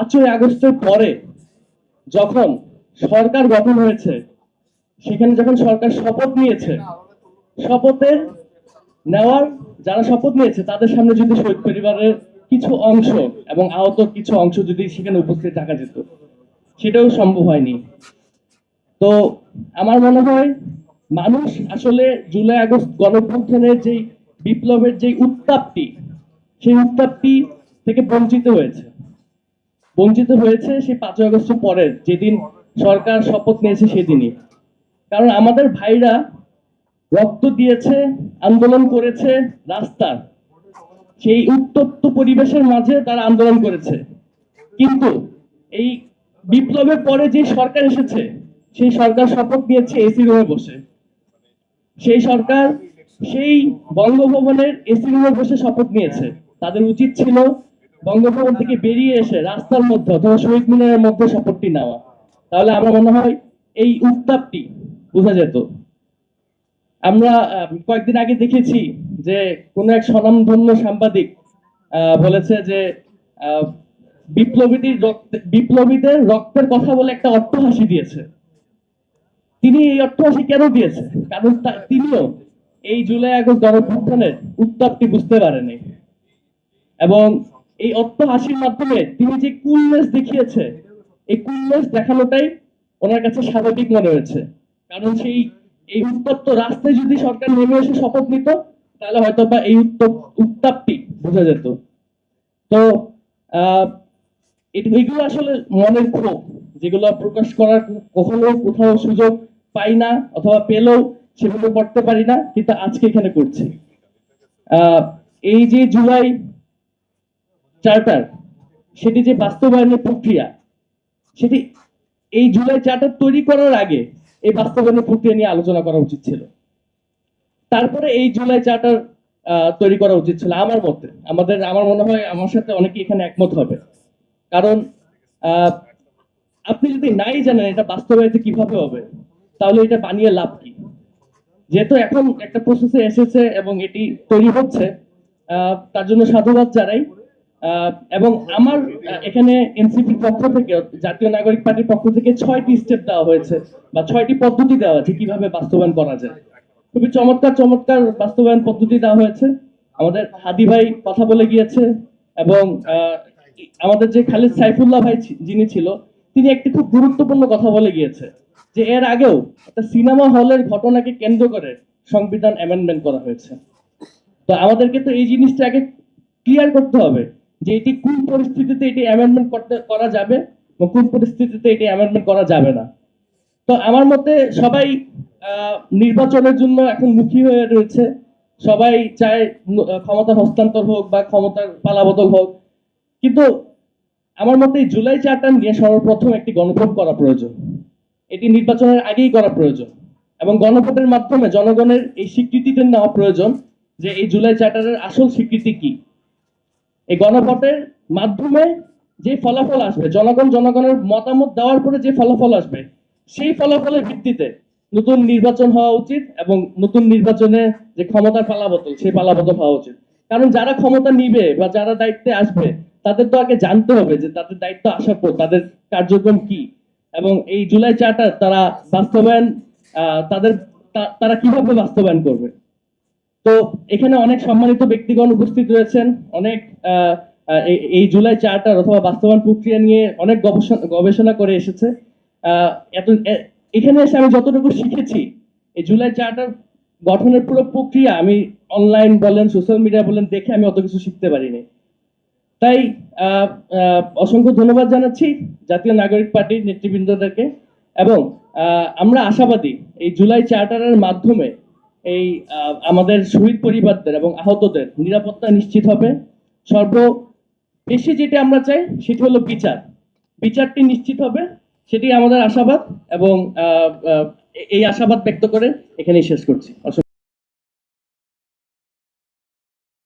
পাঁচই আগস্টের পরে যখন সরকার গঠন হয়েছে, সেখানে যখন সরকার শপথ নিয়েছে শপথের নেওয়ার যারা শপথ নিয়েছে, তাদের সামনে যদি শহীদ পরিবারের কিছু অংশ এবং আহত কিছু অংশ যদি সেখানে উপস্থিত থাকা যেত, সেটাও সম্ভব হয়নি। তো আমার মনে হয় মানুষ আসলে জুলাই আগস্ট গণঅভ্যুত্থানের যে বিপ্লবের যে উত্তাপটি, সেই উত্তাপটি থেকে বঞ্চিত হয়েছে। বঞ্চিত হয়েছে সেই পাঁচই আগস্ট পরের যেদিন সরকার শপথ নিয়েছে সেদিনই। কারণ আমাদের ভাইরা রক্ত দিয়েছে, আন্দোলন করেছে রাস্তার সেই উত্তপ্ত পরিবেশের মাঝে তারা আন্দোলন করেছে। কিন্তু এই বিপ্লবের পরে যে সরকার এসেছে, সেই সরকার শপথ নিয়েছে এসি রুমে বসে। সেই সরকার সেই বঙ্গভবনের এসি রুমে বসে শপথ নিয়েছে। তাদের উচিত ছিল বঙ্গভবন থেকে বেরিয়ে এসে রাস্তার মধ্যে অথবা শহীদ মিনারের মধ্যে শপথটি নেওয়া। তাহলে আমার মনে হয় এই উত্তাপটি বোঝা যেত। আমরা কয়েকদিন আগে দেখেছি যে কোন এক স্বনামধন্য সাংবাদিক বলেছে যে বিপ্লবীদের বিপ্লবীদের রক্তের কথা বলে একটা অট্টহাসি দিয়েছে। তিনি এই অট্টহাসি কেন দিয়েছে? কারণ তিনিও এই জুলাই আগস্ট গণঅভ্যুত্থানের উত্তাপটি বুঝতে পারেনি এবং এই অট্টহাসির মাধ্যমে তিনি যে কুলনেস দেখিয়েছে, এই কুলনেস দেখানোটাই ওনার কাছে স্বাভাবিক মনে হয়েছে। কারণ সেই, এই উত্তপ্ত রাস্তায় যদি সরকার নেমে এসে শপথ নিত, তাহলে হয়তো বা এই উত্তপ উত্তাপটি বোঝা যেত। তো এগুলো আসলে মনের ক্ষোভ, যেগুলো প্রকাশ করার কখনো কোথাও সুযোগ পাই না অথবা পেলেও সেগুলো করতে পারি না, কিন্তু আজকে এখানে করছি। এই যে জুলাই চার্টার, সেটি যে বাস্তবায়নের প্রক্রিয়া, সেটি এই জুলাই চার্টার তৈরি করার আগে এই বাস্তবায়নের প্রক্রিয়া নিয়ে আলোচনা করা উচিত ছিল। তারপরে এই জুলাই চার্টার তৈরি করা উচিত ছিল আমার মতে। আমাদের, আমার মনে হয় আমার সাথে অনেকে এখানে একমত হবে। কারণ আপনি যদি নাই জানেন এটা বাস্তবায়িত কীভাবে হবে, তাহলে এটা বানিয়ে লাভ কি? যেহেতু এখন একটা প্রসেসে এসেছে এবং এটি তৈরি হচ্ছে তার জন্য সাধুবাদ জানাই। এবং আমার এখানে এনসিপির পক্ষ থেকে, জাতীয় নাগরিক পার্টির পক্ষ থেকে ছয়টি স্টেপ দেওয়া হয়েছে বা ছয়টি পদ্ধতি দেওয়া হয়েছে কীভাবে বাস্তবায়ন করা যায়। খুবই চমৎকার চমৎকার বাস্তবায়ন পদ্ধতি দেওয়া হয়েছে। আমাদের হাদি ভাই কথা বলে গিয়েছে এবং আমাদের যে খালিদ সাইফুল্লাহ ভাই যিনি ছিল, তিনি একটি খুব গুরুত্বপূর্ণ কথা বলে গিয়েছে যে এর আগেও একটা সিনেমা হলের ঘটনাকে কেন্দ্র করে সংবিধান অ্যামেন্ডমেন্ট করা হয়েছে। তো আমাদেরকে তো এই জিনিসটা আগে ক্লিয়ার করতে হবে। যে এটি কোন পরিস্থিতিতে এটি অ্যামেন্ডমেন্ট করতে, করা যাবে বা কোন পরিস্থিতিতে এটি অ্যামেন্ডমেন্ট করা যাবে না। তো আমার মতে সবাই নির্বাচনের জন্য এখন মুখী হয়ে রয়েছে। সবাই চায় ক্ষমতা হস্তান্তর হোক বা ক্ষমতার পালাবদল হোক। কিন্তু আমার মতে জুলাই চারটার নিয়ে সর্বপ্রথম একটি গণভোট করা প্রয়োজন। এটি নির্বাচনের আগেই করা প্রয়োজন। এবং গণভোটের মাধ্যমে জনগণের এই স্বীকৃতিটা নেওয়া প্রয়োজন যে এই জুলাই চার্টারের আসল স্বীকৃতি কি। এই গণভোটের মাধ্যমে যে ফলাফল আসবে, জনগণ জনগণের মতামত দেওয়ার পরে যে ফলাফল আসবে, সেই ফলাফলের ভিত্তিতে নতুন নির্বাচন হওয়া উচিত এবং নতুন নির্বাচনে যে ক্ষমতার পালাবদল, সেই পালাবদল হওয়া উচিত। কারণ যারা ক্ষমতা নিবে বা যারা দায়িত্বে আসবে, তাদের তো আগে জানতে হবে যে তাদের দায়িত্ব আসার পর তাদের কার্যক্রম কি। এবং এই জুলাই চার্টার তারা বাস্তবায়ন তাদের তারা কীভাবে বাস্তবায়ন করবে? তো এখানে অনেক সম্মানিত ব্যক্তিগণ উপস্থিত রয়েছেন। অনেক এই- জুলাই চার্টার অথবা বাস্তবায়ন প্রক্রিয়া নিয়ে অনেক গবেষণা করে এসেছে। এত এখানে এসে আমি যতটুকু শিখেছি, এই জুলাই চার্টার গঠনের পুরো প্রক্রিয়া আমি অনলাইন বলেন, সোশ্যাল মিডিয়া বলেন, দেখে আমি অত কিছু শিখতে পারিনি। তাই অসংখ্য ধন্যবাদ জানাচ্ছি জাতীয় নাগরিক পার্টির নেতৃবৃন্দদেরকে। এবং আমরা আশাবাদী এই জুলাই চার্টারের মাধ্যমে এই আমাদের শহীদ পরিবারদের এবং আহতদের নিরাপত্তা নিশ্চিত হবে। সর্ব বেশি যেটা আমরা চাই সেটি হলো বিচার। বিচারটি নিশ্চিত হবে, সেটি আমাদের আশাবাদ এবং এই আশাবাদ ব্যক্ত করে এখানেই শেষ করছি।